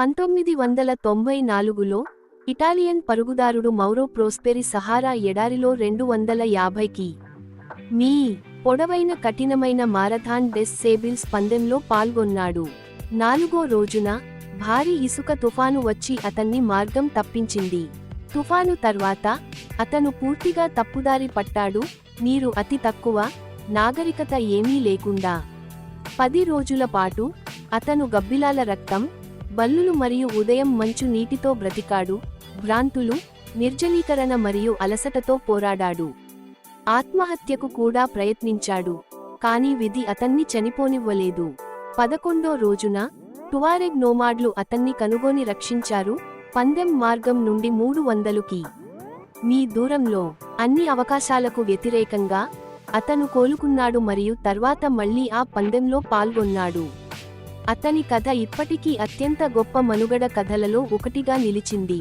పంతొమ్మిది వందల తొంభై నాలుగులో ఇటాలియన్ పరుగుదారుడు మౌరో ప్రోస్పెరి సహారా ఎడారిలో రెండు వందల యాభైకి మీ పొడవైన కఠినమైన మారథాన్ డెస్ సేబిల్స్ పందెంలో పాల్గొన్నాడు. నాలుగో రోజున భారీ ఇసుక తుఫాను వచ్చి అతన్ని మార్గం తప్పించింది. తుఫాను తర్వాత అతను పూర్తిగా తప్పుదారి పట్టాడు నీరు అతి తక్కువ నాగరికత ఏమీ లేకుండా. పది రోజుల పాటు అతను గబ్బిలాల రక్తం బల్లులు మరియు ఉదయం మంచు నీటితో బ్రతికాడు భ్రాంతులు నిర్జలీకరణ మరియు అలసటతో పోరాడాడు. ఆత్మహత్యకు కూడా ప్రయత్నించాడు కానీ విధి అతన్ని చనిపోనివ్వలేదు. పదకొండో రోజున టువారెగ్ నోమాడ్లు అతన్ని కనుగొని రక్షించారు పందెం మార్గం నుండి మూడు వందలుకి. మీ దూరంలో అన్ని అవకాశాలకు వ్యతిరేకంగా అతను కోలుకున్నాడు మరియు తర్వాత మళ్ళీ ఆ పందెంలో పాల్గొన్నాడు. అతని కథ ఇప్పటికీ అత్యంత గొప్ప మనుగడ కథలలో ఒకటిగా నిలిచింది.